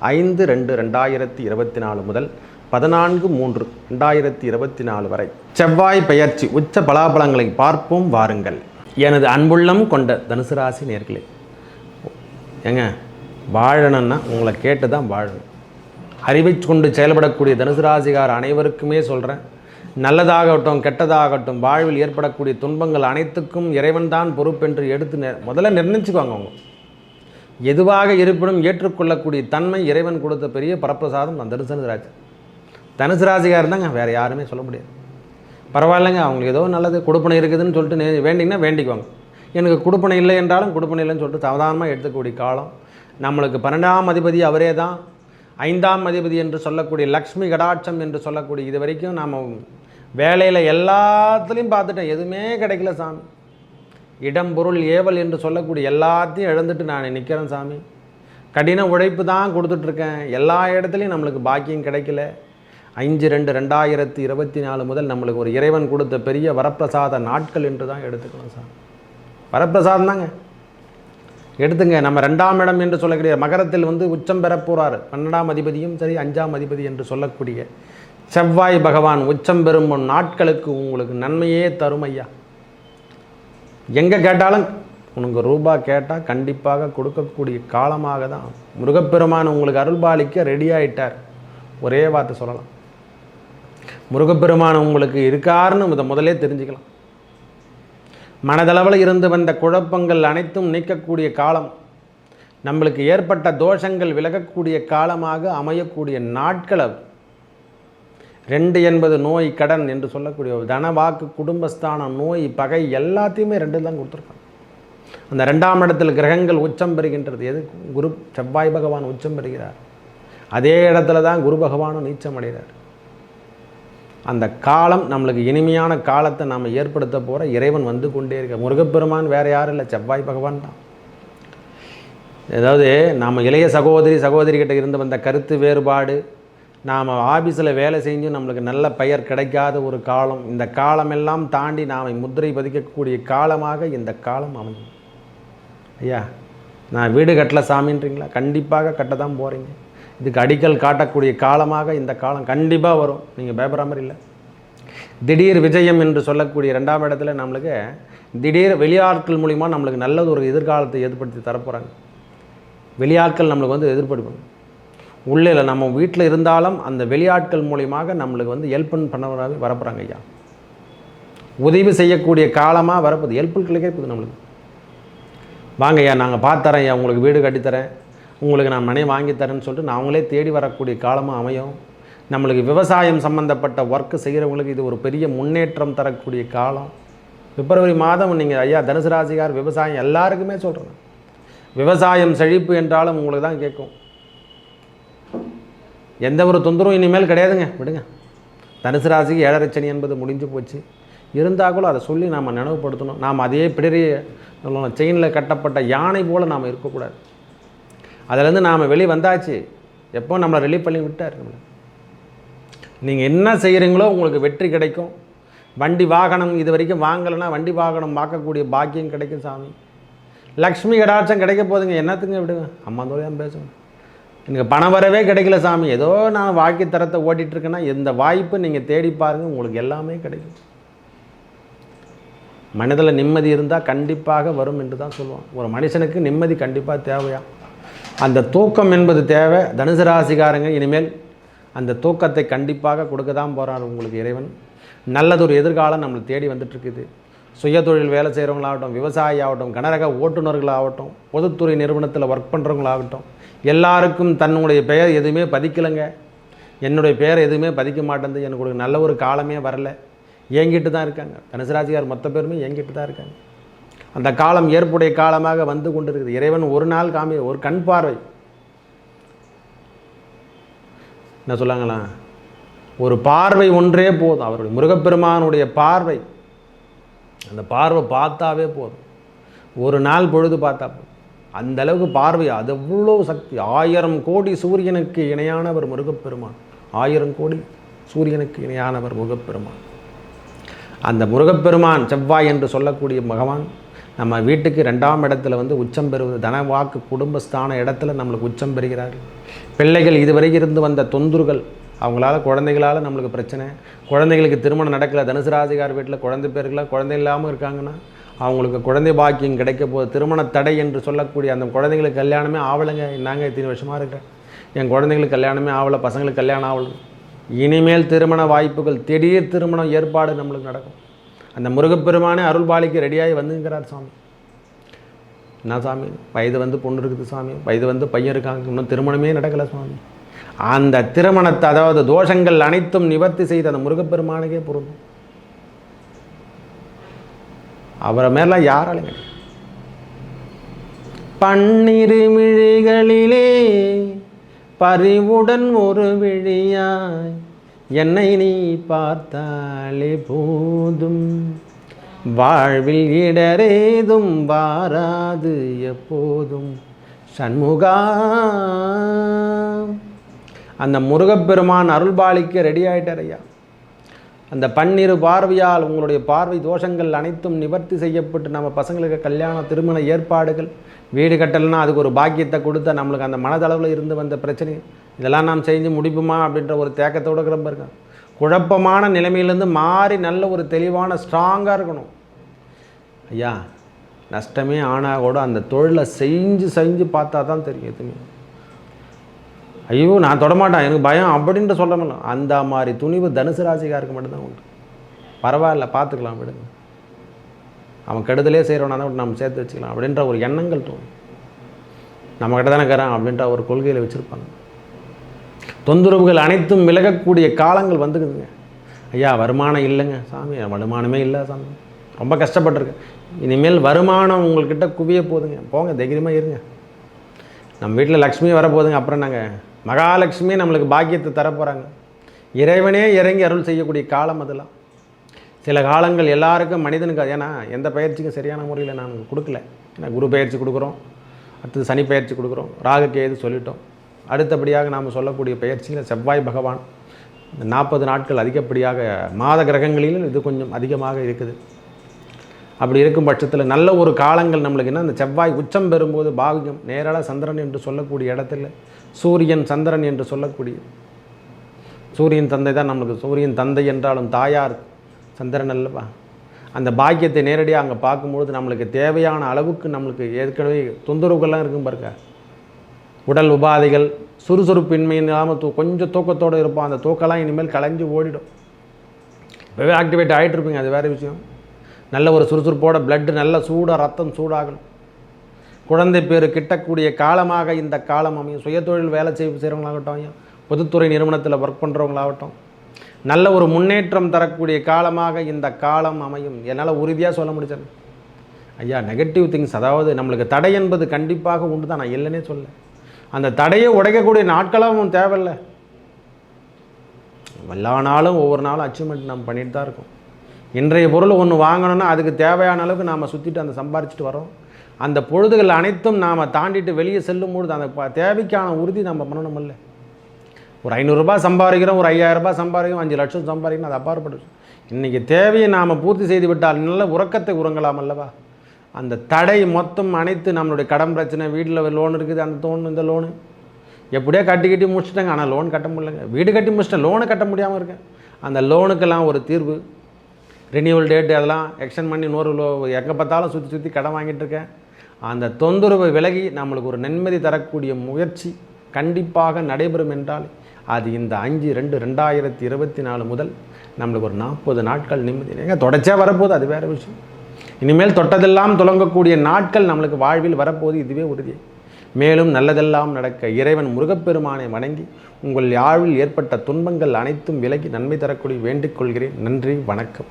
ஐந்து ரெண்டு ரெண்டாயிரத்தி இருபத்தி நாலு முதல் பதினான்கு மூன்று ரெண்டாயிரத்தி இருபத்தி நாலு வரை. செவ்வாய் பெயர்ச்சி உச்ச பலாபலங்களை பார்ப்போம் வாருங்கள். எனது அன்புள்ளம் கொண்ட தனுசு ராசி நேர்களே ஏங்க வாழணும்னா உங்களை கேட்டு தான் வாழணும். அறிவை கொண்டு செயல்படக்கூடிய தனுசு ராசிகார் அனைவருக்குமே சொல்கிறேன் நல்லதாகட்டும் கெட்டதாகட்டும் வாழ்வில் ஏற்படக்கூடிய துன்பங்கள் அனைத்துக்கும் இறைவன் தான் பொறுப்பென்று எடுத்து நெ- முதல்ல நிர்ணயிச்சுக்குவாங்க அவங்க. எதுவாக இருப்பினும் ஏற்றுக்கொள்ளக்கூடிய தன்மை இறைவன் கொடுத்த பெரிய பரப்பிரசாதம் அந்த தனுசு ராசி. தனுசு ராசிகார் தாங்க வேறு யாருமே சொல்ல முடியாது. பரவாயில்லைங்க அவங்களுக்கு ஏதோ நல்லது கொடுப்பனை இருக்குதுன்னு சொல்லிட்டு நே- வேண்டிங்கன்னா வேண்டிக்குவாங்க. எனக்கு கொடுப்பனை இல்லை என்றாலும் கொடுப்பனை இல்லைன்னு சொல்லிட்டு சாதாரணமாக எடுத்துக்கூடிய காலம். நம்மளுக்கு பன்னெண்டாம் அதிபதி அவரே தான். ஐந்தாம் அதிபதி என்று சொல்லக்கூடிய லக்ஷ்மி கடாட்சம் என்று சொல்லக்கூடிய இது வரைக்கும் நாம் வேலையில் எல்லாத்துலேயும் பார்த்துட்டேன். எதுவுமே கிடைக்கல சாமி. இடம் பொருள் ஏவல் என்று சொல்லக்கூடிய எல்லாத்தையும் இழந்துட்டு நான் நிற்கிறேன் சாமி. கடின உழைப்பு தான் கொடுத்துட்ருக்கேன். எல்லா இடத்துலையும் நம்மளுக்கு பாக்கியம் கிடைக்கல. அஞ்சு ரெண்டு ரெண்டாயிரத்தி இருபத்தி நாலு முதல் நம்மளுக்கு ஒரு இறைவன் கொடுத்த பெரிய வரப்பிரசாத நாட்கள் என்று தான் எடுத்துக்கணும் சார் வரப்பிரசாதம் தாங்க. எடுத்துங்க. நம்ம ரெண்டாம் இடம் என்று சொல்லக்கூடிய மகரத்தில் வந்து உச்சம் பெற போகிறார் பன்னெண்டாம் அதிபதியும் சரி அஞ்சாம் அதிபதி என்று சொல்லக்கூடிய செவ்வாய் பகவான் உச்சம் பெறும் நாட்களுக்கு உங்களுக்கு நன்மையே தரும் ஐயா. எங்கே கேட்டாலும் உனக்கு ரூபா கேட்டால் கண்டிப்பாக கொடுக்கக்கூடிய காலமாக தான். முருகப்பெருமான் உங்களுக்கு அருள்பாலிக்க ரெடி ஆயிட்டார். ஒரே வார்த்தை சொல்லலாம். முருகப்பெருமான் உங்களுக்கு இருக்காருன்னு இதை முதலே தெரிஞ்சுக்கலாம். மனதளவில் இருந்து வந்த குழப்பங்கள் அனைத்தும் நீக்கக்கூடிய காலம். நம்மளுக்கு ஏற்பட்ட தோஷங்கள் விலகக்கூடிய காலமாக அமையக்கூடிய நாட்கள் ரெண்டு என்பது நோய் கடன் என்று சொல்லக்கூடிய ஒரு தனவாக்கு குடும்பஸ்தானம் நோய் பகை எல்லாத்தையுமே ரெண்டு தான் கொடுத்துருக்காங்க. அந்த ரெண்டாம் இடத்தில் கிரகங்கள் உச்சம் பெறுகின்றது. எது? குரு செவ்வாய் பகவான் உச்சம் பெறுகிறார். அதே இடத்துல தான் குரு பகவானும் நீச்சம் அடைகிறார். அந்த காலம் நம்மளுக்கு இனிமையான காலத்தை நாம் ஏற்படுத்த போகிற இறைவன் வந்து கொண்டே இருக்க முருகப்பெருமான் வேறு யாரும் இல்லை. செவ்வாய் பகவான் தான். ஏதாவது நாம் இளைய சகோதரி சகோதரி கிட்ட இருந்து வந்த கருத்து வேறுபாடு நாம் ஆஃபீஸில் வேலை செஞ்சு நம்மளுக்கு நல்ல பெயர் கிடைக்காத ஒரு காலம் இந்த காலமெல்லாம் தாண்டி நாம் முத்திரை பதிக்கக்கூடிய காலமாக இந்த காலம் அமையும். ஐயா நான் வீடு கட்டல சாமின்றீங்களா? கண்டிப்பாக கட்ட தான் போகிறீங்க இதுக்கு அடிக்கல் காட்டக்கூடிய காலமாக இந்த காலம் கண்டிப்பாக வரும். நீங்கள் பயப்படுற மாதிரி இல்லை. திடீர் விஜயம் என்று சொல்லக்கூடிய ரெண்டாம் இடத்துல நம்மளுக்கு திடீர் வெளியாட்கள் மூலிமா நம்மளுக்கு நல்லது ஒரு எதிர்காலத்தை ஏற்படுத்தி தரப்போகிறாங்க வெளியாட்கள் நம்மளுக்கு வந்து எதிர்ப்படுப்பாங்க உள்ளே இல்லை நம்ம வீட்டில் இருந்தாலும் அந்த வெளியாட்கள் மூலியமாக நம்மளுக்கு வந்து ஹெல்ப் பண்ண வரப்போகிறாங்க ஐயா. உதவி செய்யக்கூடிய காலமாக வரப்போகுது. ஹெல்ப்புகள் கேட்குது நம்மளுக்கு. வாங்க ஐயா நாங்கள் பார்த்துறேன் ஐயா உங்களுக்கு வீடு கட்டித்தரேன் உங்களுக்கு நான் மனை வாங்கித்தரேன்னு சொல்லிட்டு நான் அவங்களே தேடி வரக்கூடிய காலமாக அமையும். நம்மளுக்கு விவசாயம் சம்மந்தப்பட்ட ஒர்க்கு செய்கிறவங்களுக்கு இது ஒரு பெரிய முன்னேற்றம் தரக்கூடிய காலம். பிப்ரவரி மாதம் நீங்கள் ஐயா தனுசு ராசிகார் விவசாயம் எல்லாருக்குமே சொல்கிறேன் விவசாயம் செழிப்பு என்றாலும் உங்களுக்கு தான் கேட்கும். எந்த ஒரு தொந்தரவும் இனிமேல் கிடையாதுங்க. விடுங்க. தனுசு ராசிக்கு ஏழரை சனி என்பது முடிஞ்சு போச்சு. இருந்தால் கூட அதை சொல்லி நாம் நினைவுபடுத்தணும். நாம் அதே பிடரி செயினில் கட்டப்பட்ட யானை போல் நாம் இருக்கக்கூடாது. அதிலேருந்து நாம் வெளியே வந்தாச்சு. எப்போ நம்மளை ரிலீவ் பண்ணி விட்டார் நம்மளை. நீங்கள் என்ன செய்கிறீங்களோ உங்களுக்கு வெற்றி கிடைக்கும். வண்டி வாகனம் இது வரைக்கும் வாங்கலைன்னா வண்டி வாகனம் பார்க்கக்கூடிய பாக்கியம் கிடைக்கும் சாமி. லக்ஷ்மி கடாட்சம் கிடைக்க போதுங்க என்னத்துங்க விடுங்க. அம்மா தோழியாக பேசுவேன் எனக்கு பணம் வரவே கிடைக்கல சாமி. ஏதோ நான் வாக்கி தரத்தை ஓட்டிகிட்ருக்கேன்னா இந்த வாய்ப்பு நீங்கள் தேடி பாருங்கள் உங்களுக்கு எல்லாமே கிடைக்கும். மனதில் நிம்மதி இருந்தால் கண்டிப்பாக வரும் என்று தான் சொல்லுவோம் ஒரு மனுஷனுக்கு நிம்மதி கண்டிப்பாக தேவையா? அந்த தூக்கம் என்பது தேவை. தனுசு ராசிக்காரங்க இனிமேல் அந்த தூக்கத்தை கண்டிப்பாக கொடுக்க தான் போகிறார் உங்களுக்கு இறைவன். நல்லதொரு எதிர்காலம் நம்மளை தேடி வந்துட்டுருக்குது. சுயதொழில் வேலை செய்கிறவங்களாகட்டும் விவசாயி ஆகட்டும் கனரக ஓட்டுநர்களாகட்டும் பொதுத்துறை நிறுவனத்தில் ஒர்க் பண்ணுறவங்களாகட்டும் எல்லாருக்கும் தன்னுடைய பெயர் எதுவுமே பதிக்கலைங்க. என்னுடைய பெயர் எதுவுமே பதிக்க மாட்டேங்குது. எனக்கு ஒரு நல்ல ஒரு காலமே வரல. ஏங்கிட்டு தான் இருக்காங்க. தனுசுராசிகார் மொத்த பேருமே ஏங்கிட்டு தான் இருக்காங்க. அந்த காலம் ஏற்புடைய காலமாக வந்து கொண்டிருக்குது. இறைவன் ஒரு நாள் காமி ஒரு கண் பார்வை. என்ன சொல்லாங்களா? ஒரு பார்வை ஒன்றே போதும். அவருடைய முருகப்பெருமானுடைய பார்வை. அந்த பார்வை பார்த்தாவே போதும். ஒரு நாள் பொழுது பார்த்தா போதும். அந்த அளவுக்கு பார்வை அது எவ்வளோ சக்தி. ஆயிரம் கோடி சூரியனுக்கு இணையானவர் முருகப்பெருமான். ஆயிரம் கோடி சூரியனுக்கு இணையானவர் முருகப்பெருமான். அந்த முருகப்பெருமான் செவ்வாய் என்று சொல்லக்கூடிய பகவான் நம்ம வீட்டுக்கு ரெண்டாம் இடத்துல வந்து உச்சம் பெறுவது தனவாக்கு குடும்பஸ்தான இடத்துல நம்மளுக்கு உச்சம் பெறுகிறார்கள் பிள்ளைகள் இதுவரை இருந்து வந்த தொந்தர்கள் அவங்களால குழந்தைகளால் நம்மளுக்கு பிரச்சனை. குழந்தைகளுக்கு திருமணம் நடக்கல தனுசு ராசிகார் வீட்டில் குழந்தை பேருக்கல குழந்தை இல்லாமல் இருக்காங்கன்னா அவங்களுக்கு குழந்தை பாக்கியம் கிடைக்க போகுது திருமண தடை என்று சொல்லக்கூடிய அந்த குழந்தைங்களுக்கு கல்யாணமே ஆவலைங்க. நாங்கள் இத்தனை வருஷமாக இருக்கிறேன் என் குழந்தைங்களுக்கு கல்யாணமே ஆகலை பசங்களுக்கு கல்யாணம் ஆகலை இனிமேல் திருமண வாய்ப்புகள் திடீர் திருமணம் ஏற்பாடு நம்மளுக்கு நடக்கும். அந்த முருகப்பெருமானே அருள்பாலிக்கு ரெடியாகி வந்துங்கிறார் சாமி. என்ன சாமி? வயது வந்து பொண்ணு இருக்குது சாமி. வயது வந்து பையன் இருக்காங்க. இன்னும் திருமணமே நடக்கலை சுவாமி அந்த திருமணத்தை அதாவது தோஷங்கள் அனைத்தும் நிவர்த்தி செய்த அந்த முருகப்பெருமானுக்கே பொருந்தும். அவரை மேலாம் யாராலைங்க பன்னிரு விழிகளிலே பறிவுடன் ஒரு விழியாய் என்னை நீ பார்த்தாலே போதும். வாழ்வில் இடரேதும் வாராது எப்போதும். சண்முகா. அந்த முருகப்பெருமான் அருள்பாலிக்க ரெடி ஆயிட்டார் ஐயா. அந்த பன்னிரு பார்வையால் உங்களுடைய பார்வை தோஷங்கள் அனைத்தும் நிவர்த்தி செய்யப்பட்டு நம்ம பசங்களுக்கு கல்யாண திருமண ஏற்பாடுகள் வீடு கட்டலைன்னா அதுக்கு ஒரு பாக்கியத்தை கொடுத்தா நம்மளுக்கு அந்த மனதளவில் இருந்து வந்த பிரச்சனை. இதெல்லாம் நாம் செஞ்சு முடிப்புமா அப்படின்ற ஒரு தேக்கத்தோடு கிளம்ப இருக்கேன் குழப்பமான நிலைமையிலேருந்து மாறி நல்ல ஒரு தெளிவான ஸ்ட்ராங்காக இருக்கணும். ஐயா நஷ்டமே ஆனால் கூட அந்த தொழிலை செஞ்சு செஞ்சு பார்த்தா தான் தெரியும் எதுவுமே. ஐயோ நான் தொடமாட்டேன். எனக்கு பயம் அப்படின்ட்டு சொல்ல முடியல. அந்த மாதிரி துணிவு தனுசு ராசிக்காருக்கு மட்டும்தான் உண்டு. பரவாயில்ல பார்த்துக்கலாம் விடுங்க. அவன் கெடுதலே செய்கிறவனா தான் நம்ம சேர்த்து வச்சுக்கலாம் அப்படின்ற ஒரு எண்ணங்கள் தோணும். நம்ம கிட்ட தானே இருக்கிறான் அப்படின்ற ஒரு கொள்கையில் வச்சுருப்பாங்க. தொந்தரவுகள் அனைத்தும் விலகக்கூடிய காலங்கள் வந்துக்குதுங்க. ஐயா வருமானம் இல்லைங்க. சாமி வருமானமே இல்லை சாமி. ரொம்ப கஷ்டப்பட்டிருக்கேன் இனிமேல் வருமானம் உங்கள்கிட்ட குவிய போகுதுங்க. போங்க தைரியமாக இருங்க. நம்ம வீட்டில் லக்ஷ்மி வரப்போகுதுங்க. அப்புறம் நாங்கள் மகாலட்சுமி நம்மளுக்கு பாக்கியத்தை தரப்போகிறாங்க இறைவனே இறங்கி அருள் செய்யக்கூடிய காலம் அதெல்லாம். சில காலங்கள் எல்லாருக்கும் மனிதனுக்கு ஏன்னா எந்த பயிற்சிக்கும் சரியான முறையில் நான் கொடுக்கல. ஏன்னா குரு பயிற்சி கொடுக்குறோம் அடுத்தது சனி பயிற்சி கொடுக்குறோம் ராகு கேது சொல்லிட்டோம். அடுத்தபடியாக நாம் சொல்லக்கூடிய பயிற்சியில் செவ்வாய் பகவான் இந்த நாற்பது நாட்கள் அதிகப்படியாக மாத கிரகங்களிலும் இது கொஞ்சம் அதிகமாக இருக்குது. அப்படி இருக்கும் பட்சத்தில் நல்ல ஒரு காலங்கள் நம்மளுக்கு என்ன அந்த செவ்வாய் உச்சம் பெறும்போது பாகியம் நேராக சந்திரன் என்று சொல்லக்கூடிய இடத்துல சூரியன் சந்திரன் என்று சொல்லக்கூடிய சூரியன் தந்தை தான் நம்மளுக்கு. சூரியன் தந்தை என்றாலும் தாயார் சந்திரன் அல்லவா? அந்த பாக்கியத்தை நேரடியாக அங்கே பார்க்கும்பொழுது நம்மளுக்கு தேவையான அளவுக்கு நம்மளுக்கு ஏற்கனவே தொந்தரவுகள்லாம் இருக்கும் பாருங்க. உடல் உபாதைகள் சுறுசுறுப்பின்மை இல்லாமல் தூ கொஞ்சம் தூக்கத்தோடு இருப்போம். அந்த தூக்கெல்லாம் இனிமேல் கலைஞ்சு ஓடிடும். இப்போவே ஆக்டிவேட் ஆகிட்டு இருப்பீங்க அது வேறு விஷயம். நல்ல ஒரு சுறுசுறுப்போட பிளட்டு நல்ல சூடாக ரத்தம் சூடாகணும். குழந்தை பேர் கிட்டக்கூடிய காலமாக இந்த காலம் அமையும். சுயதொழில் வேலை செய்ய செய்கிறவங்களாகட்டும் ஐயா பொதுத்துறை நிறுவனத்தில் ஒர்க் பண்ணுறவங்களாகட்டும் நல்ல ஒரு முன்னேற்றம் தரக்கூடிய காலமாக இந்த காலம் அமையும். என்னால் உறுதியாக சொல்ல முடிச்சேன் ஐயா நெகட்டிவ் திங்ஸ் அதாவது நம்மளுக்கு தடை என்பது கண்டிப்பாக உண்டு தான் நான் இல்லைன்னே சொல்ல. அந்த தடையை உடைக்கக்கூடிய நாட்களும் தேவையில்லை. எல்லா நாளும் ஒவ்வொரு நாளும் அச்சீவ்மெண்ட் நம்ம பண்ணிட்டு தான் இருக்கோம். இன்றைய பொருள் ஒன்று வாங்கணும்னா அதுக்கு தேவையான அளவுக்கு நாம் சுற்றிட்டு அந்த சம்பாரிச்சிட்டு வரோம். அந்த பொழுதுகள் அனைத்தும் நாம் தாண்டிட்டு வெளியே செல்லும் பொழுது அந்த ப- தேவைக்கான உறுதி நம்ம பண்ணணும் இல்லை ஒரு ஐநூறுரூபா சம்பாதிக்கிறோம் ஒரு ஐயாயிரரூபா சம்பாதிக்கிறோம் அஞ்சு லட்சம் சம்பாதிக்கணும் அது அப்பாற்பட்டு இன்றைக்கி தேவையை நாம் பூர்த்தி செய்து விட்டால் நல்ல உறக்கத்தை உறங்கலாம் அல்லவா? அந்த தடை மொத்தம் அனைத்து நம்மளுடைய கடன் பிரச்சனை வீட்டில் லோன் இருக்குது அந்த லோன் இந்த லோனு. எப்படியோ கட்டி கட்டி முடிச்சிட்டாங்க ஆனால் லோன் கட்ட முடியலங்க. வீடு கட்டி முடிச்சிட்டேன் லோனை கட்ட முடியாமல் இருக்கேன். அந்த லோனுக்கெல்லாம் ஒரு தீர்வு. ரினியூவல் டேட்டு அதெல்லாம் எக்ஸ்டன் பண்ணி நூறு லோ எங்கே பார்த்தாலும் சுற்றி சுற்றி கடன் வாங்கிட்டு இருக்கேன். அந்த தொந்தரவை விலகி நம்மளுக்கு ஒரு நன்மதி தரக்கூடிய முயற்சி கண்டிப்பாக நடைபெறும் என்றால் அது இந்த அஞ்சு ரெண்டு ரெண்டாயிரத்தி இருபத்தி நாலு முதல் நம்மளுக்கு ஒரு நாற்பது நாட்கள் நிம்மதி. ஏங்க தொடச்சே வரப்போகுது அது வேறு விஷயம். இனிமேல் தொட்டதெல்லாம் துலங்கக்கூடிய நாட்கள் நம்மளுக்கு வாழ்வில் வரப்போகுது இதுவே உறுதி. மேலும் நல்லதெல்லாம் நடக்க இறைவன் முருகப்பெருமானை வணங்கி உங்கள் யாழில் ஏற்பட்ட துன்பங்கள் அனைத்தும் விலகி நன்மை தரக்கூடிய வேண்டிக் கொள்கிறேன். நன்றி வணக்கம்.